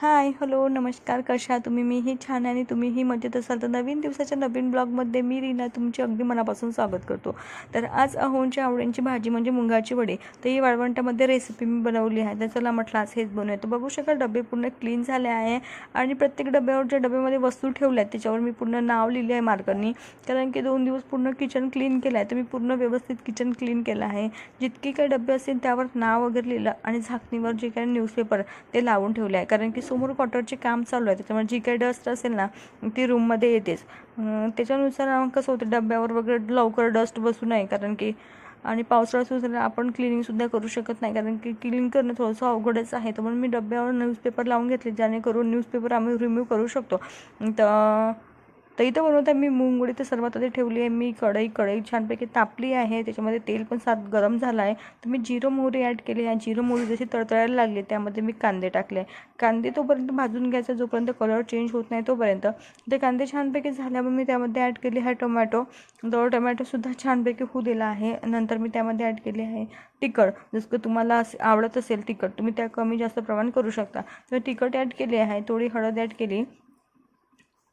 Hi hello नमस्कार कशा तुम्ही? मीही छान आहे आणि तुम्हीही मजेत असाल तर नवीन दिवसाच्या नवीन ब्लॉगमध्ये मी रीना तुमचे अगदी मनापासून स्वागत करतो. तर आज अहोंच्या आवडींची भाजी म्हणजे मुंगाची वडे. तर ही वाळवंटामध्ये रेसिपी मी बनवली आहे. तर चला म्हटलं आज हेच बनवूया. तर बघू शकाल डबे पूर्ण क्लीन झाले आहे आणि प्रत्येक डब्यावर ज्या डब्यामध्ये वस्तू ठेवल्या आहेत त्याच्यावर मी पूर्ण नाव लिहिले आहे मार्करनी कारण की दोन दिवस पूर्ण किचन क्लीन केलं आहे. तर मी पूर्ण व्यवस्थित किचन क्लीन केलं आहे. जितके काही डबे असतील त्यावर नाव वगैरे लिहिलं आणि झाकणीवर जे काही न्यूजपेपर ते लावून ठेवले आहे. कारण की समोर क्वार्टरचे काम चालू आहे. त्याच्यामुळे जी काही डस्ट असेल ना ती रूममध्ये येतेच. त्याच्यानुसार कसं होतं डब्यावर वगैरे लवकर डस्ट बसू नये कारण की आणि पावसाळा सुरू झाला आपण क्लिनिंगसुद्धा करू शकत नाही कारण की क्लीन करणं थोडंसं अवघडच आहे. तर म्हणून मी डब्यावर न्यूजपेपर लावून घेतले जेणेकरून न्यूजपेपर आम्ही रिमूव्ह करू शकतो. तर तर इथं बनवता मी मुंगवडी तर सर्वात आधी ठेवली आहे मी कढई. कढई छानपैकी तापली आहे त्याच्यामध्ये तेल पण सात गरम झालं आहे. तर मी जिरो मोहरी ॲड केली आहे. जिरो मोहरी जशी तळतळायला लागली त्यामध्ये मी कांदे टाकले. कांदे तोपर्यंत भाजून घ्यायचा जोपर्यंत कलर चेंज होत नाही तोपर्यंत. ते कांदे छानपैकी झाल्यावर मी त्यामध्ये ॲड केली आहे टोमॅटो तो टोमॅटोसुद्धा छानपैकी होऊ दिला आहे. नंतर मी त्यामध्ये ॲड केली आहे तिखट. जसं की तुम्हाला आवडत असेल तिखट तुम्ही त्या कमी जास्त प्रमाण करू शकता. तर तिखट ॲड केली आहे थोडी हळद ॲड केली.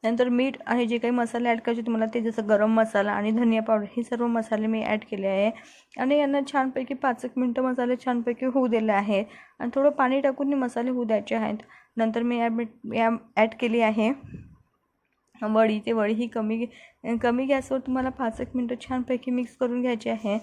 नंतर मीठ आणि जे काही मसाले ॲड करायचे तुम्हाला ते जसं गरम मसाला आणि धनिया पावडर हे सर्व मसाले मी ॲड केले आहे. आणि यांना छानपैकी पाच एक मिनटं मसाले छानपैकी होऊ दिले आहेत. आणि थोडं पाणी टाकून मसाले होऊ द्यायचे आहेत. नंतर मी या या ॲड केली आहे. वडी ते वडी ही कमी कमी गॅसवर तुम्हाला पाच एक मिनटं छानपैकी मिक्स करून घ्यायची आहे.